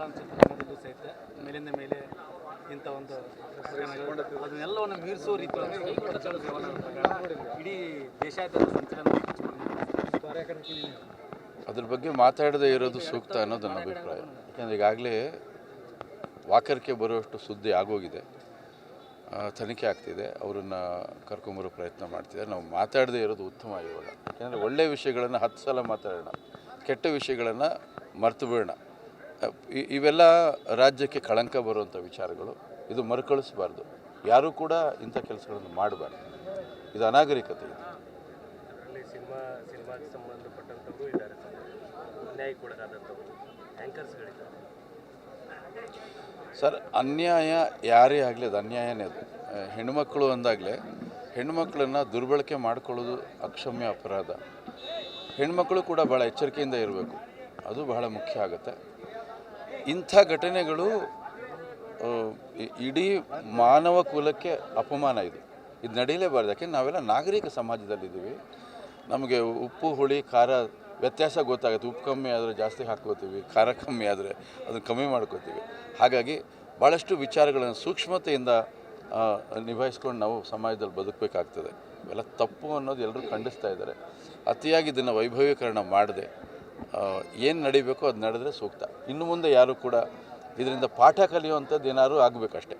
ಚಲನಚಿತ್ರರಂಗದಲ್ಲೂ ಸಹಿತ ಮೇಲಿಂದ ಮೇಲೆ ಇಂಥ ಒಂದು ಅದನ್ನೆಲ್ಲವನ್ನು ಮೀರಿಸೋ ರೀತಿಯಲ್ಲಿ ಇಡೀ ದೇಶಾದ್ಯಂತ ಸಂಚಲನ ಅದ್ರ ಬಗ್ಗೆ ಮಾತಾಡದೇ ಇರೋದು ಸೂಕ್ತ ಅನ್ನೋದು ನನ್ನ ಅಭಿಪ್ರಾಯ. ಯಾಕಂದರೆ ಈಗಾಗಲೇ ವಾಕರ್ಕೆ ಬರುವಷ್ಟು ಸುದ್ದಿ ಆಗೋಗಿದೆ. ತನಿಖೆ ಆಗ್ತಿದೆ. ಅವರನ್ನು ಕರ್ಕೊಂಬರೋ ಪ್ರಯತ್ನ ಮಾಡ್ತಿದ್ದಾರೆ. ನಾವು ಮಾತಾಡದೇ ಇರೋದು ಉತ್ತಮ ಇವಾಗ. ಯಾಕಂದರೆ ಒಳ್ಳೆಯ ವಿಷಯಗಳನ್ನು ಹತ್ತು ಸಲ ಮಾತಾಡೋಣ. ಕೆಟ್ಟ ವಿಷಯಗಳನ್ನು ಮರ್ತು ಬಿಡೋಣ. ಇವೆಲ್ಲ ರಾಜ್ಯಕ್ಕೆ ಕಳಂಕ ಬರುವಂಥ ವಿಚಾರಗಳು. ಇದು ಮರುಕಳಿಸಬಾರ್ದು. ಯಾರೂ ಕೂಡ ಇಂಥ ಕೆಲಸಗಳನ್ನು ಮಾಡಬಾರ್ದು. ಇದು ಅನಾಗರಿಕತೆ ಇದು. ಸರ್. ಅನ್ಯಾಯ ಯಾರೇ ಆಗಲಿ ಅದು ಅನ್ಯಾಯನೇ ಅದು. ಹೆಣ್ಮಕ್ಳು ಅಂದಾಗಲೇ ಹೆಣ್ಮಕ್ಳನ್ನು ದುರ್ಬಳಕೆ ಮಾಡ್ಕೊಳ್ಳೋದು ಅಕ್ಷಮ್ಯ ಅಪರಾಧ. ಹೆಣ್ಮಕ್ಳು ಕೂಡ ಭಾಳ ಎಚ್ಚರಿಕೆಯಿಂದ ಇರಬೇಕು. ಅದು ಬಹಳ ಮುಖ್ಯ ಆಗುತ್ತೆ. ಇಂಥ ಘಟನೆಗಳು ಇಡೀ ಮಾನವ ಕುಲಕ್ಕೆ ಅಪಮಾನ ಇದು. ಇದು ನಡೀಲೇಬಾರ್ದು ಯಾಕೆಂದ್ರೆ ನಾವೆಲ್ಲ ನಾಗರಿಕ ಸಮಾಜದಲ್ಲಿದ್ದೀವಿ. ನಮಗೆ ಉಪ್ಪು, ಹುಳಿ, ಖಾರ ವ್ಯತ್ಯಾಸ ಗೊತ್ತಾಗುತ್ತೆ. ಉಪ್ಪು ಕಮ್ಮಿ ಆದರೆ ಜಾಸ್ತಿ ಹಾಕ್ಕೋತೀವಿ, ಖಾರ ಕಮ್ಮಿ ಆದರೆ ಅದನ್ನು ಕಮ್ಮಿ ಮಾಡ್ಕೋತೀವಿ. ಹಾಗಾಗಿ ಭಾಳಷ್ಟು ವಿಚಾರಗಳನ್ನು ಸೂಕ್ಷ್ಮತೆಯಿಂದ ನಿಭಾಯಿಸ್ಕೊಂಡು ನಾವು ಸಮಾಜದಲ್ಲಿ ಬದುಕಬೇಕಾಗ್ತದೆ. ಇವೆಲ್ಲ ತಪ್ಪು ಅನ್ನೋದು ಎಲ್ಲರೂ ಖಂಡಿಸ್ತಾ ಇದ್ದಾರೆ. ಅತಿಯಾಗಿ ಇದನ್ನು ವೈಭವೀಕರಣ ಮಾಡದೆ ಏನು ನಡಿಬೇಕೋ ಅದು ನಡೆದ್ರೆ ಸೂಕ್ತ. ಇನ್ನು ಮುಂದೆ ಯಾರು ಕೂಡ ಇದರಿಂದ ಪಾಠ ಕಲಿಯುವಂಥದ್ದು ಏನಾದ್ರು ಆಗಬೇಕಷ್ಟೆ.